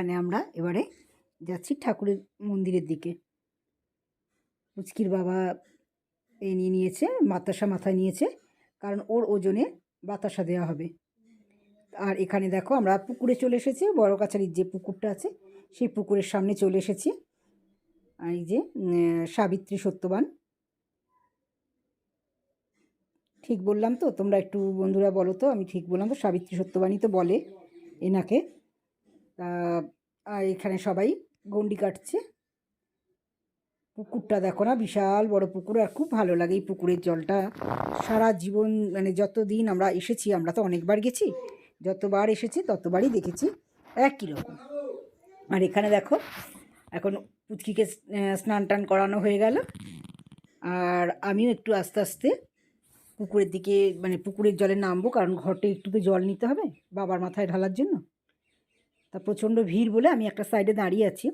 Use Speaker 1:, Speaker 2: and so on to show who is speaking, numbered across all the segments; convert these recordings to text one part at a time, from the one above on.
Speaker 1: এখানে আমরা এবারে যাচ্ছি ঠাকুরের মন্দিরের দিকে। পুচকির বাবা এ নিয়ে নিয়েছে বাতাসা মাথায় নিয়েছে, কারণ ওর ওজনে বাতাসা দেওয়া হবে। আর এখানে দেখো আমরা পুকুরে চলে এসেছি, বড় কাছারির যে পুকুরটা আছে, সেই পুকুরের সামনে চলে এসেছি। আর এই যে সাবিত্রী সত্যবান। ঠিক বললাম তো? তোমরা একটু বন্ধুরা বলো তো? আমি ঠিক বললাম তো? সাবিত্রী সত্যবানই তো বলে এনাকে। তা এখানে সবাই গন্ডি কাটছে। পুকুরটা দেখো না, বিশাল বড় পুকুর আর খুব ভালো লাগে এই পুকুরের জলটা। সারা জীবন মানে যতদিন আমরা এসেছি, আমরা তো অনেকবার গেছি, যতবার এসেছি, ততবারই দেখেছি একই রকম। আর এখানে দেখো, এখন পুচকিকে স্নান টান করানো হয়ে গেল। আর আমিও একটু আস্তে আস্তে পুকুরের দিকে মানে পুকুরের জলে নামবো, কারণ ঘরটে একটু তো জল নিতে হবে, বাবার মাথায় ঢালার জন্য। তা প্রচণ্ড ভিড় বলে আমি একটা সাইডে দাঁড়িয়ে আছি।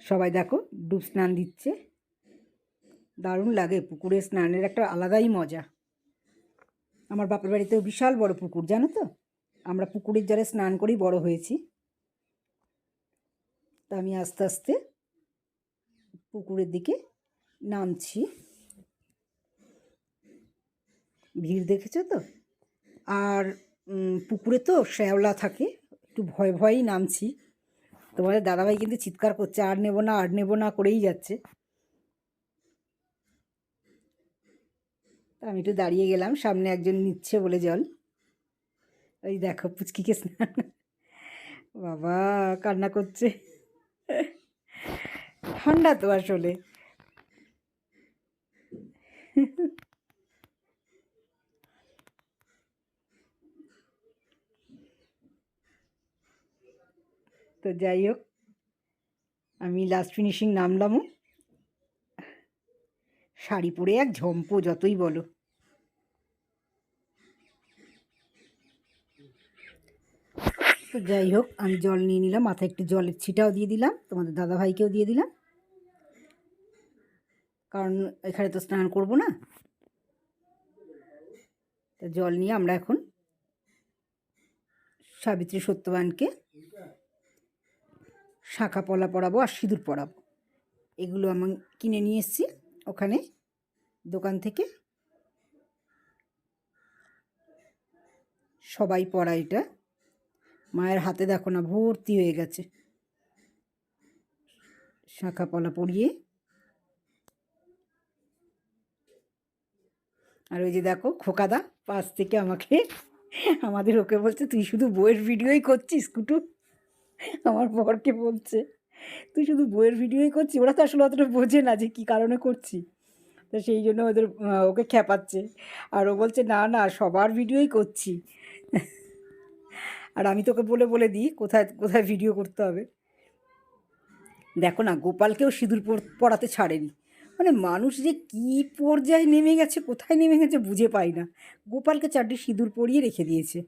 Speaker 1: সবাই দেখো, ডুব স্নান দিচ্ছে। দারুণ লাগে, পুকুরে স্নানের একটা আলাদাই মজা। আমার বাপের বাড়িতেও বিশাল বড় পুকুর, জানো তো? আমরা পুকুরের জলে স্নান করেই বড় হয়েছি। তা আমি আস্তে আস্তে পুকুরের দিকে নামছি। ভিড় দেখেছ তো? আর পুকুরে তো শ্যাওলা থাকে, একটু ভয় ভয়েই নামছি। তোমাদের দাদাভাই কিন্তু চিৎকার করছে, আর নেব না, আর নেব না করেই যাচ্ছে। আমি একটু দাঁড়িয়ে গেলাম, সামনে একজন নিচ্ছে বলে জল। ওই দেখো পুচকিকে স্নান। বাবা, কান্না করছে। ঠান্ডা তো আসলে। তো যাই হোক, আমি লাস্ট ফিনিশিং নামলামও শাড়ি পরে এক ঝম্পো যতই বলো। তো যাই হোক, আমি জল নিয়ে নিলাম, মাথায় একটু জলের ছিটাও দিয়ে দিলাম, তোমাদের দাদাভাইকেও দিয়ে দিলাম। কারণ এখানে তো স্নান করব না। তো জল নিয়ে আমরা এখন সাবিত্রী সত্যবানকে শাঁখা পলা পরাবো আর সিঁদুর পরাবো। এগুলো আমি কিনে নিয়ে এসেছি ওখানে দোকান থেকে। সবাই পরা এটা। মায়ের হাতে দেখো না, ভর্তি হয়ে গেছে। শাঁখা পলা পরিয়ে। আর ওই যে দেখো, খোকাদা পাশ থেকে আমাকে, আমাদের ওকে বলছে, তুই শুধু বইয়ের ভিডিওই করছিস, কুটু? আমার বরকে বলছে, তুই শুধু বইয়ের ভিডিওই করছি ওরা তো আসলে অতটা বোঝে না যে কী কারণে করছি। তো সেই জন্য ওদের ওকে খেপাচ্ছে আর ও বলছে, না না, সবার ভিডিওই করছি। আর আমি তোকে বলে বলে দিই, কোথায় কোথায় ভিডিও করতে হবে। দেখো না, গোপালকেও সিঁদুর পড়াতে ছাড়েনি। মানে মানুষ যে কী পর্যায়ে নেমে গেছে, কোথায় নেমে গেছে বুঝে পাই না। গোপালকে চারটি সিঁদুর পরিয়ে রেখে দিয়েছে।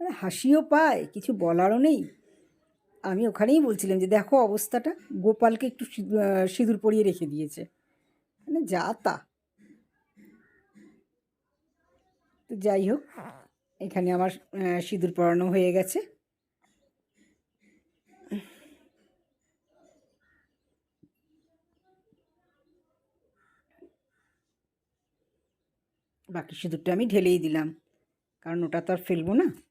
Speaker 1: মানে হাসিও পায়, কিছু বলারও নেই। আমি ওখানেই বলছিলাম যে, দেখো অবস্থাটা, গোপালকে একটু সিঁদু- সিঁদুর পরিয়ে রেখে দিয়েছে। মানে যা তা। তো যাই হোক, এখানে আমার সিঁদুর পরানো হয়ে গেছে। বাকি সিঁদুরটা আমি ঢেলেই দিলাম, কারণ ওটা তো আর ফেলব না।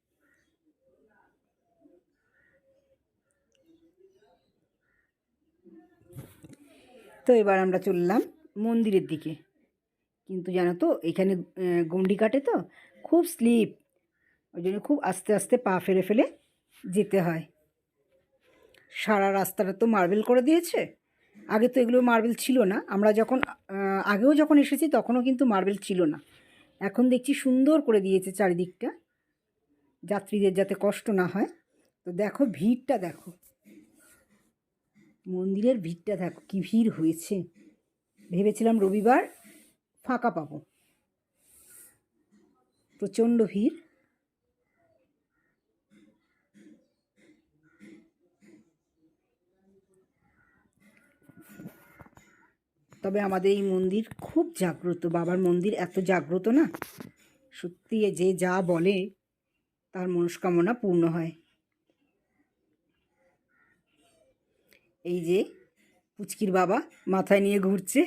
Speaker 1: তো এবার আমরা চললাম মন্দিরের দিকে। কিন্তু জানো তো, এখানে গন্ডি কাটে তো, খুব স্লিপ। ওই জন্য খুব আস্তে আস্তে পা ফেলে ফেলে যেতে হয়। সারা রাস্তাটা তো মার্বেল করে দিয়েছে। আগে তো এগুলো মার্বেল ছিল না। আমরা যখন আগেও যখন এসেছি তখনও কিন্তু মার্বেল ছিল না। এখন দেখছি সুন্দর করে দিয়েছে চারিদিকটা। যাত্রীদের যাতে কষ্ট না হয়। তো দেখো, ভিড়টা দেখো। মন্দিরের ভিড়টা দেখো, কি ভিড় হয়েছে। ভেবেছিলাম রবিবার ফাঁকা পাবো। প্রচণ্ড ভিড়। তবে আমাদের এই মন্দির খুব জাগ্রত। বাবার মন্দির এত জাগ্রত না। সত্যি যে যা বলে, তার মনস্কামনা পূর্ণ হয়। এই যে পুচকির বাবা মাথায় নিয়ে ঘুরছে।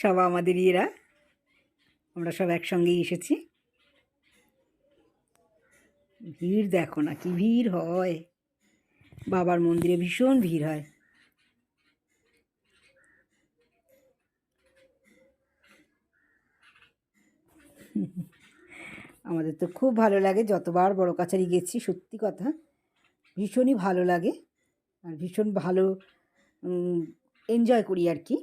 Speaker 1: সব আমাদের ইয়েরা আমরা সব একসঙ্গেই এসেছি। ভিড় দেখো না, কি ভিড় হয়। বাবার মন্দিরে ভীষণ ভিড় হয়। আমাদের তো খুব ভালো লাগে, যতবার বড় কাছারি গেছি, সত্যি কথা। ভীষণই ভালো লাগে আর ভীষণ ভালো এনজয় করি আর কি।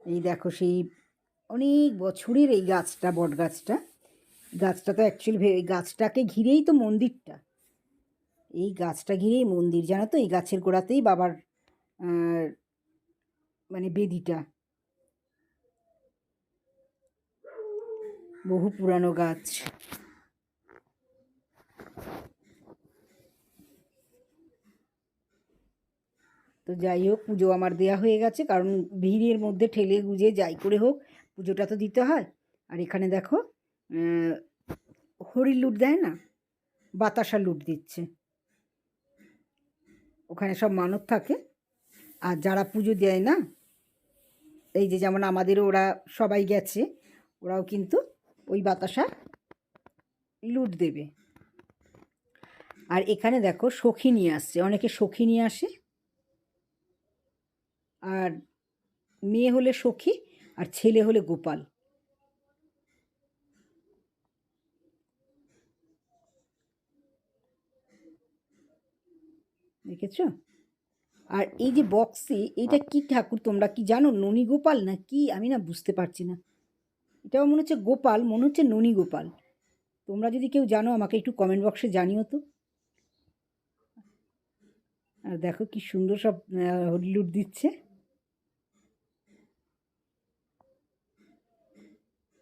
Speaker 1: এই দেখো সেই অনেক বছরের এই গাছটা, বট গাছটা। গাছটা তো অ্যাকচুয়ালি এই গাছটাকে ঘিরেই তো মন্দিরটা। এই গাছটা ঘিরেই মন্দির, জানো তো? এই গাছের গোড়াতেই বাবার মানে বেদিটা। বহু পুরানো গাছ। তো যাই হোক, পুজো আমার দেয়া হয়ে গেছে, কারণ ভিড়ের মধ্যে ঠেলে গুজে যাই করে হোক, পুজোটা তো দিতে হয়। আর এখানে দেখো হরির লুট দেয় না? বাতাসা লুট দিচ্ছে। ওখানে সব মানত থাকে। আর যারা পুজো দেয় না, এই যে যেমন আমাদেরও ওরা সবাই গেছে, ওরাও কিন্তু ওই বাতাসা লুট দেবে। আর এখানে দেখো সখী নিয়ে আসছে। অনেকে সখী নিয়ে আসে। আর মেয়ে হলে সখী আর ছেলে হলে গোপাল। দেখেছ? আর এই যে বক্সে এটা কি ঠাকুর তোমরা কি জানো? ননী গোপাল না কি? আমি না বুঝতে পারছি না। এটাও মনে হচ্ছে গোপাল, মনে হচ্ছে ননী গোপাল। তোমরা যদি কেউ জানো, আমাকে একটু কমেন্ট বক্সে জানিও তো। আর দেখো কি সুন্দর সব হরিলুট দিচ্ছে।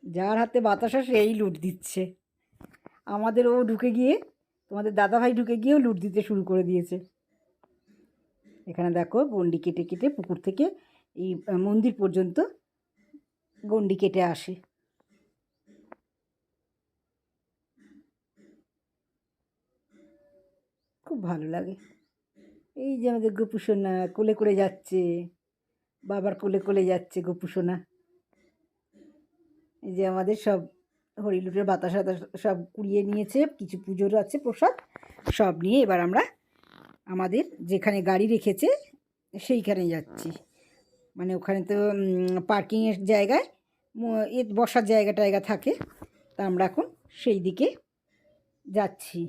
Speaker 1: যার হাতে বাতাসা সেই লুট দিচ্ছে। আমাদের ও ঢুকে গিয়ে, তোমাদের দাদাভাই ঢুকে গিয়েও লুট দিতে শুরু করে দিয়েছে। এখানে দেখো, গন্ডি কেটে কেটে পুকুর থেকে এই মন্দির পর্যন্ত গন্ডি কেটে আসে। খুব ভালো লাগে। এই যে আমাদের গোপুসোনা কোলে করে যাচ্ছে, বাবার কোলে কোলে যাচ্ছে গোপুসোনা। এই যে আমাদের সব হরিলুটের বাতাসা সব কুড়িয়ে নিয়েছে, কিছু পুজোর আছে, প্রসাদ, সব নিয়ে এবার আমরা আমাদের যেখানে গাড়ি রেখেছে সেইখানে যাচ্ছি। মানে ওখানে তো পার্কিংয়ের জায়গায় এ বসার জায়গা টায়গা থাকে, তা আমরা এখন সেই দিকে যাচ্ছি।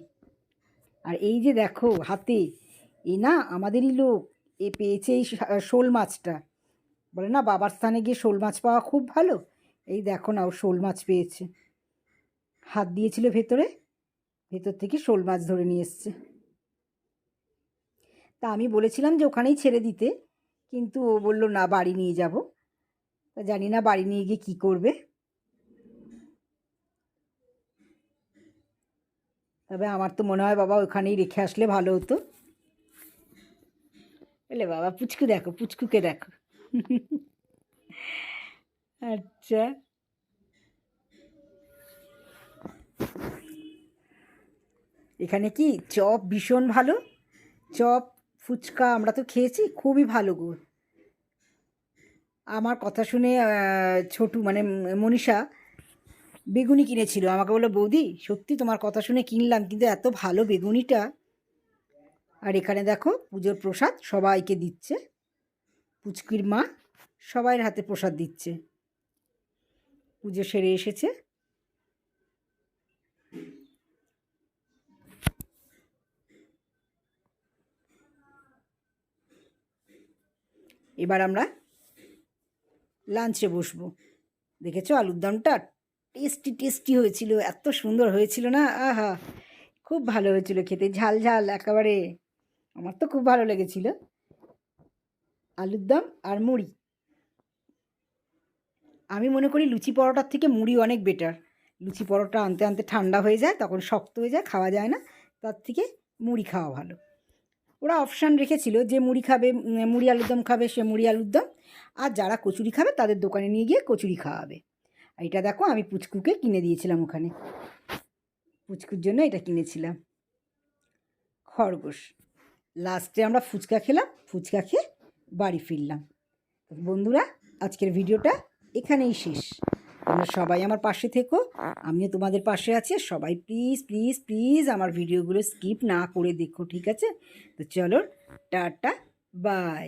Speaker 1: আর এই যে দেখো, হাতে, এ না আমাদেরই লোক, এ পেয়েছে এই শোল মাছটা। বলে না বাবার স্থানে গিয়ে শোল মাছ পাওয়া খুব ভালো এই দেখো না ও শোল মাছ পেয়েছে। হাত দিয়েছিল ভেতরে, ভেতর থেকে শোল মাছ ধরে নিয়ে এসছে। তা আমি বলেছিলাম যে ওখানেই ছেড়ে দিতে, কিন্তু ও বলল, না, বাড়ি নিয়ে যাব। তা জানি না বাড়ি নিয়ে গিয়ে কী করবে। তবে আমার তো মনে হয় বাবা ওখানেই রেখে আসলে ভালো হতো। বলে বাবা, পুচকু দেখো, পুচকুকে দেখো। আচ্ছা। এখানে কি? চপ ভীষণ ভালো। চপ, ফুচকা আমরা তো খেয়েছি, খুবই ভালো গো। আমার কথা শুনে ছোটু মানে মনীষা বেগুনি কিনেছিল। আমাকে বলল, বৌদি, সত্যি তোমার কথা শুনে কিনলাম, কিন্তু এত ভালো বেগুনিটা। আর এখানে দেখো, পুজোর প্রসাদ সবাইকে দিচ্ছে। পুচকির মা সবাইয়ের হাতে প্রসাদ দিচ্ছে। পুজো সেরে এসেছে। এবার আমরা লাঞ্চে বসবো। দেখেছ আলুর দমটা? টেস্টি টেস্টি হয়েছিল, এত সুন্দর হয়েছিল না? আহা, খুব ভালো হয়েছিল খেতে, ঝাল ঝাল একেবারে। আমার তো খুব ভালো লেগেছিল। আলুর দম আর মুড়ি। আমি মনে করি লুচি পরোটার থেকে মুড়ি অনেক বেটার লুচি পরোটা আনতে আনতে ঠান্ডা হয়ে যায়, তখন শক্ত হয়ে যায়, খাওয়া যায় না, তার থেকে মুড়ি খাওয়া ভালো। ওরা অপশান রেখেছিল যে মুড়ি খাবে মুড়ি আলুর দম খাবে, সে মুড়ি আলুর দম। আর যারা কচুরি খাবে, তাদের দোকানে নিয়ে গিয়ে কচুরি খাওয়াবে। এটা দেখো, আমি পুচকুকে কিনে দিয়েছিলাম ওখানে। পুচকুর জন্য এটা কিনেছিলাম। খরগোশ। লাস্টে আমরা ফুচকা খেলাম, ফুচকা খেয়ে বাড়ি ফিরলাম। বন্ধুরা, আজকের ভিডিওটা এখানেই শেষ। তোমরা সবাই আমার পাশে থেকো। আমিও তোমাদের পাশে আছি। সবাই প্লিজ প্লিজ প্লিজ আমার ভিডিওগুলো স্কিপ না করে দেখো, ঠিক আছে? তো চলো, টাটা বাই